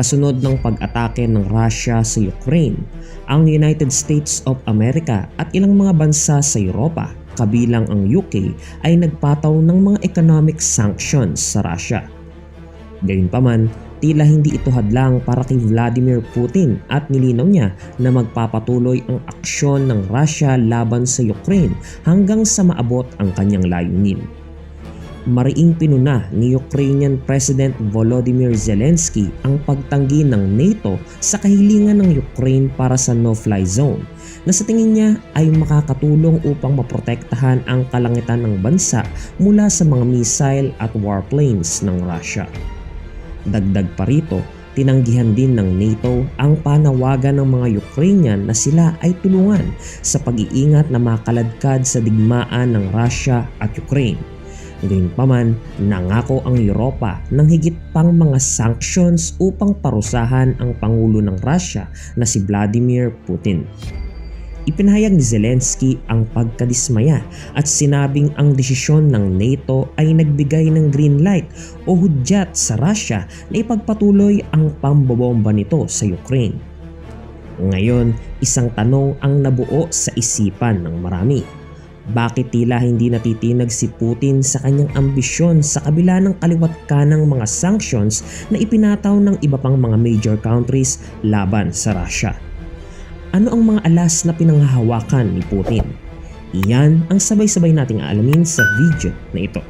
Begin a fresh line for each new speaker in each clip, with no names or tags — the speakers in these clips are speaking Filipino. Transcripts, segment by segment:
kasunod ng pag-atake ng Russia sa Ukraine, ang United States of America at ilang mga bansa sa Europa, kabilang ang UK, ay nagpataw ng mga economic sanctions sa Russia. Gayunpaman, tila hindi ito hadlang para kay Vladimir Putin at nilinaw niya na magpapatuloy ang aksyon ng Russia laban sa Ukraine hanggang sa maabot ang kanyang layunin mariing pinuna ni Ukrainian President Volodymyr Zelensky ang pagtanggi ng NATO sa kahilingan ng Ukraine para sa no-fly zone na sa tingin niya ay makakatulong upang maprotektahan ang kalangitan ng bansa mula sa mga missile at warplanes ng Russia. Dagdag pa rito, tinanggihan din ng NATO ang panawagan ng mga Ukrainian na sila ay tulungan sa pag-iingat na makaladkad sa digmaan ng Russia at Ukraine Gayunpaman, nangako ang Europa ng higit pang mga sanctions upang parusahan ang Pangulo ng Russia na si Vladimir Putin. Ipinahayag ni Zelensky ang pagkadismaya at sinabing ang desisyon ng NATO ay nagbigay ng green light o hudyat sa Russia na ipagpatuloy ang pambobomba nito sa Ukraine. Ngayon, isang tanong ang nabuo sa isipan ng marami bakit tila hindi natitinag si Putin sa kanyang ambisyon sa kabila ng kaliwat kanang mga sanctions na ipinataw ng iba pang mga major countries laban sa Russia? Ano ang mga alas na pinanghahawakan ni Putin? Iyan ang sabay-sabay nating aalamin sa video na ito.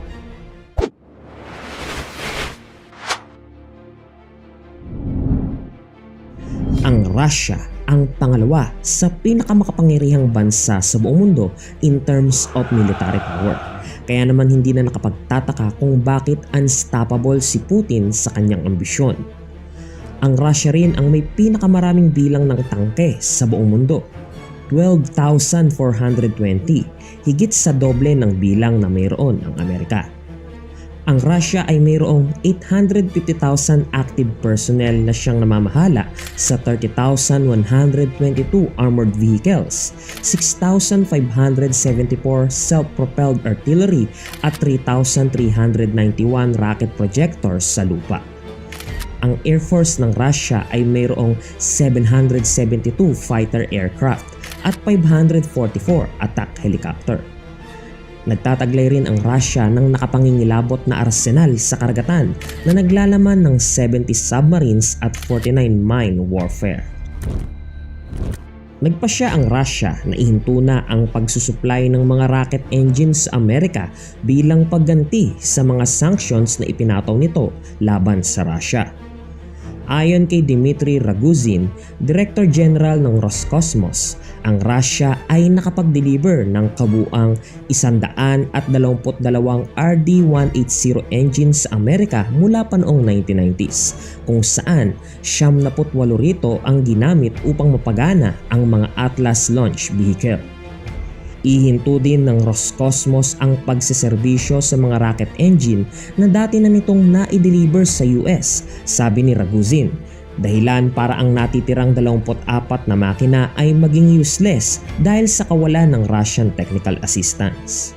Ang Russia ang pangalawa sa pinakamakapangyarihang bansa sa buong mundo in terms of military power. Kaya naman hindi na nakapagtataka kung bakit unstoppable si Putin sa kanyang ambisyon. Ang Russia rin ang may pinakamaraming bilang ng tangke sa buong mundo. 12,420, higit sa doble ng bilang na mayroon ang Amerika ang Russia ay mayroong 850,000 active personnel na siyang namamahala sa 30,122 armored vehicles, 6,574 self-propelled artillery at 3,391 rocket projectors sa lupa. Ang Air Force ng Russia ay mayroong 772 fighter aircraft at 544 attack helicopter. Nagtataglay rin ang Russia ng nakapangingilabot na arsenal sa karagatan na naglalaman ng 70 submarines at 49 mine warfare. Nagpasya ang Russia na ihinto na ang pagsusupply ng mga rocket engines sa Amerika bilang pagganti sa mga sanctions na ipinataw nito laban sa Russia. Ayon kay Dmitry Raguzin, Director General ng Roscosmos, ang Russia ay nakapag-deliver ng kabuang 122 RD-180 engines sa Amerika mula pa noong 1990s, kung saan 78 rito ang ginamit upang mapagana ang mga Atlas launch vehicle. Ihinto din ng Roscosmos ang pagseserbisyo sa mga rocket engine na dati na nitong na-deliver sa US, sabi ni Raguzin. Dahilan para ang natitirang 24 na makina ay maging useless dahil sa kawalan ng Russian technical assistance.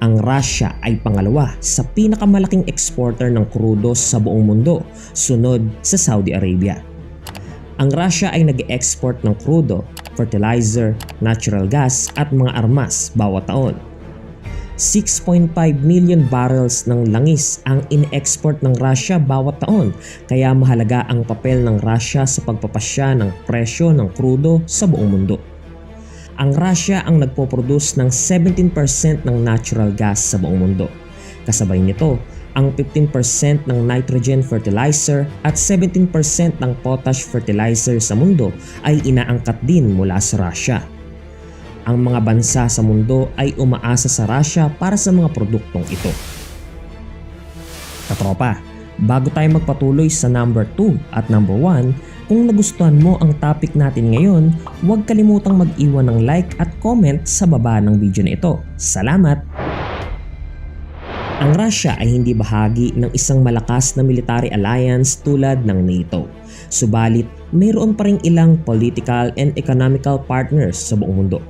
Ang Russia ay pangalawa sa pinakamalaking exporter ng krudo sa buong mundo, sunod sa Saudi Arabia. Ang Russia ay nag-export ng krudo fertilizer, natural gas at mga armas bawat taon. 6.5 million barrels ng langis ang in-export ng Russia bawat taon kaya mahalaga ang papel ng Russia sa pagpapasya ng presyo ng krudo sa buong mundo. Ang Russia ang nagpo-produce ng 17% ng natural gas sa buong mundo. Kasabay nito ang 15% ng nitrogen fertilizer at 17% ng potash fertilizer sa mundo ay inaangkat din mula sa Russia. Ang mga bansa sa mundo ay umaasa sa Russia para sa mga produktong ito. Katropa, bago tayo magpatuloy sa number 2 at number 1, kung nagustuhan mo ang topic natin ngayon, huwag kalimutang mag-iwan ng like at comment sa baba ng video na ito. Salamat! Ang Russia ay hindi bahagi ng isang malakas na military alliance tulad ng NATO. Subalit, mayroon pa rin ilang political and economical partners sa buong mundo.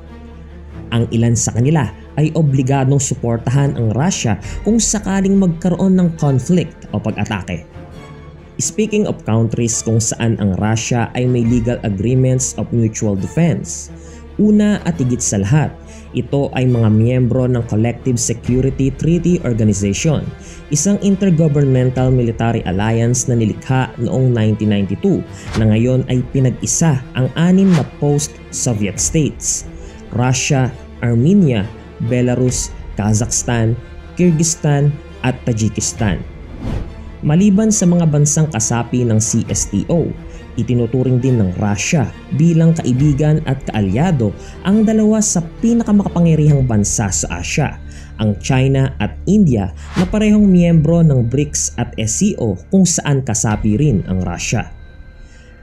Ang ilan sa kanila ay obligadong suportahan ang Russia kung sakaling magkaroon ng conflict o pag-atake. Speaking of countries kung saan ang Russia ay may legal agreements of mutual defense, una at higit sa lahat, ito ay mga miyembro ng Collective Security Treaty Organization, isang intergovernmental military alliance na nilikha noong 1992 na ngayon ay pinag-isa ang anim na post-Soviet states, Russia, Armenia, Belarus, Kazakhstan, Kyrgyzstan at Tajikistan. Maliban sa mga bansang kasapi ng CSTO, itinuturing din ng Russia bilang kaibigan at kaalyado ang dalawa sa pinakamakapangyarihang bansa sa Asia, ang China at India na parehong miyembro ng BRICS at SCO kung saan kasapi rin ang Russia.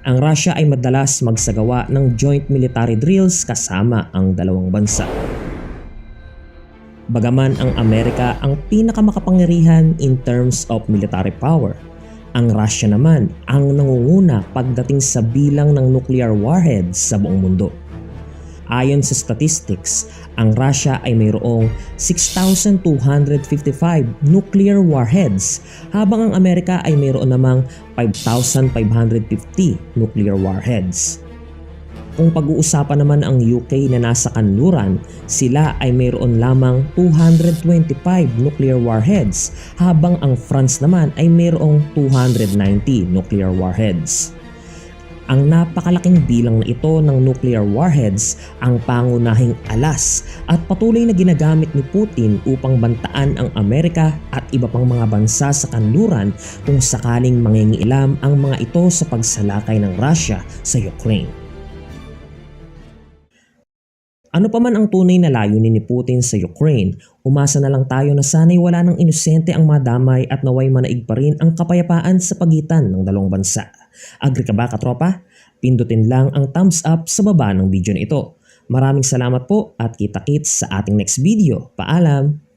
Ang Russia ay madalas magsagawa ng joint military drills kasama ang dalawang bansa. Bagaman ang Amerika ang pinakamakapangyarihan in terms of military power, ang Russia naman ang nangunguna pagdating sa bilang ng nuclear warheads sa buong mundo. Ayon sa statistics, ang Russia ay mayroong 6,255 nuclear warheads habang ang Amerika ay mayroon namang 5,550 nuclear warheads. Kung pag-uusapan naman ang UK na nasa kanluran, sila ay mayroon lamang 225 nuclear warheads habang ang France naman ay mayroong 290 nuclear warheads. Ang napakalaking bilang na ito ng nuclear warheads ang pangunahing alas at patuloy na ginagamit ni Putin upang bantaan ang Amerika at iba pang mga bansa sa kanluran kung sakaling mangingialam ang mga ito sa pagsalakay ng Russia sa Ukraine. Ano pa man ang tunay na layunin ni Putin sa Ukraine, umasa na lang tayo na sana'y wala ng inosente ang madamay at naway manaig pa rin ang kapayapaan sa pagitan ng dalawang bansa. Agri ka ba katropa? Pindutin lang ang thumbs up sa baba ng video na ito. Maraming salamat po at kita-kits sa ating next video. Paalam!